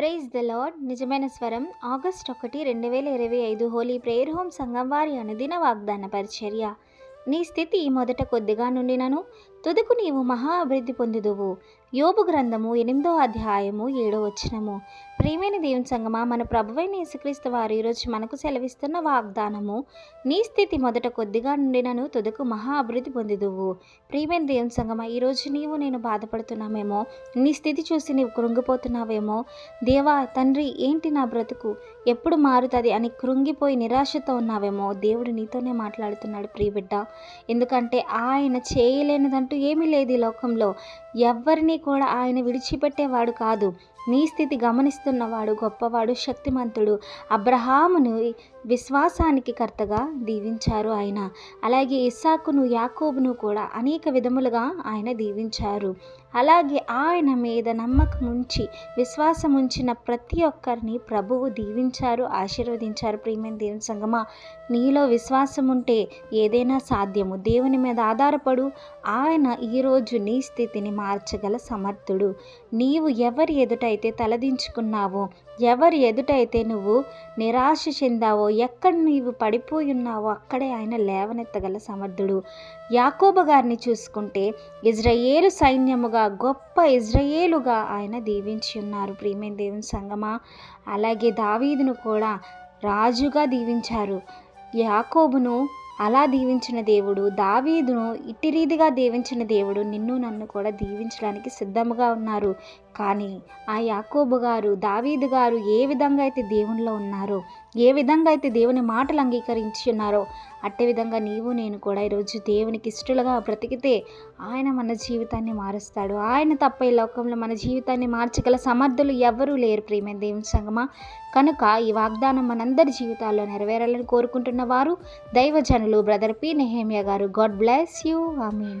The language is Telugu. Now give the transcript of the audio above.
Praise the lord. నిజమైన స్వరం ఆగస్ట్ ఒకటి రెండు వేల ఇరవై ఐదు హోలీ ప్రేయర్ హోమ్ సంఘం వారి అనుదిన వాగ్దాన పరిచర్య. నీ స్థితి మొదట కొద్దిగా నుండినను తుదకు నీవు మహా అభివృద్ధి పొందుదువు. యోబు గ్రంథము ఎనిమిదో అధ్యాయము ఏడో వచనము. ప్రియమైన దేవుని సంగమా మన ప్రభువైన యేసుక్రీస్తు వారు ఈరోజు మనకు సెలవిస్తున్న వాగ్దానము నీ స్థితి మొదట కొద్దిగా నుండినను తుదకు మహా అభివృద్ధి పొందుదువు. ప్రియమైన దేవుని సంగమా ఈరోజు నీవు నేను బాధపడుతున్నామేమో నీ స్థితి చూసి నీవు కృంగిపోతున్నావేమో దేవా తండ్రి ఏంటి నా బ్రతుకు? ఎప్పుడు మారుతుంది అని కృంగిపోయి నిరాశతో ఉన్నావేమో దేవుడు నీతోనే మాట్లాడుతున్నాడు ప్రియబిడ్డ. ఎందుకంటే ఆయన చేయలేనిదంటూ ఏమీ లేదు ఈ లోకంలో. ఎవరిని కూడా ఆయన విడిచిపెట్టేవాడు కాదు. నీ స్థితి గమనిస్తున్నవాడు గొప్పవాడు శక్తిమంతుడు. అబ్రహామును విశ్వాసానికి కర్తగా దీవించారు ఆయన. అలాగే ఇస్సాకును యాకోబును కూడా అనేక విధములుగా ఆయన దీవించారు. అలాగే ఆయన మీద నమ్మకం ఉంచి విశ్వాసం ఉంచిన ప్రతి ఒక్కరిని ప్రభువు దీవించారు ఆశీర్వదించారు. ప్రియమైన దేవుని సంగమా నీలో విశ్వాసం ఉంటే ఏదైనా సాధ్యము. దేవుని మీద ఆధారపడు. ఆయన ఈరోజు నీ స్థితిని మార్చగల సమర్థుడు. నీవు ఎవరి ఎదుట ఎదుటైతే తలదించుకున్నావో? ఎవరి ఎదుటైతే నువ్వు నిరాశ చెందావో ఎక్కడ నీవు పడిపోయి ఉన్నావో అక్కడే ఆయన లేవనెత్తగల సమర్థుడు. యాకోబ గారిని చూసుకుంటే ఇజ్రాయేలు సైన్యముగా గొప్ప ఇజ్రాయేలుగా ఆయన దీవించి ఉన్నారు. ప్రియమైన దేవుని సంగమా అలాగే దావీదును కూడా రాజుగా దీవించారు. యాకోబును అలా దీవించిన దేవుడు దావీదును ఇట్టి రీతిగా దీవించిన దేవుడు నిన్ను నన్ను కూడా దీవించడానికి సిద్ధముగా ఉన్నారు. కానీ ఆ యాకోబు గారు దావీదు గారు ఏ విధంగా అయితే దేవునిలో ఉన్నారో ఏ విధంగా అయితే దేవుని మాటలు అంగీకరించి ఉన్నారో అట్టే విధంగా నీవు నేను కూడా ఈరోజు దేవునికి ఇష్టలుగా బ్రతికితే ఆయన మన జీవితాన్ని మారుస్తాడు. ఆయన తప్ప ఈ లోకంలో మన జీవితాన్ని మార్చగల సమర్థులు ఎవరూ లేరు ప్రేమ దేవుని సంగమా. కనుక ఈ వాగ్దానం మనందరి జీవితాల్లో నెరవేరాలని కోరుకుంటున్న వారు దైవజనులు బ్రదర్ పి. నెహేమియా గారు. God bless you. I mean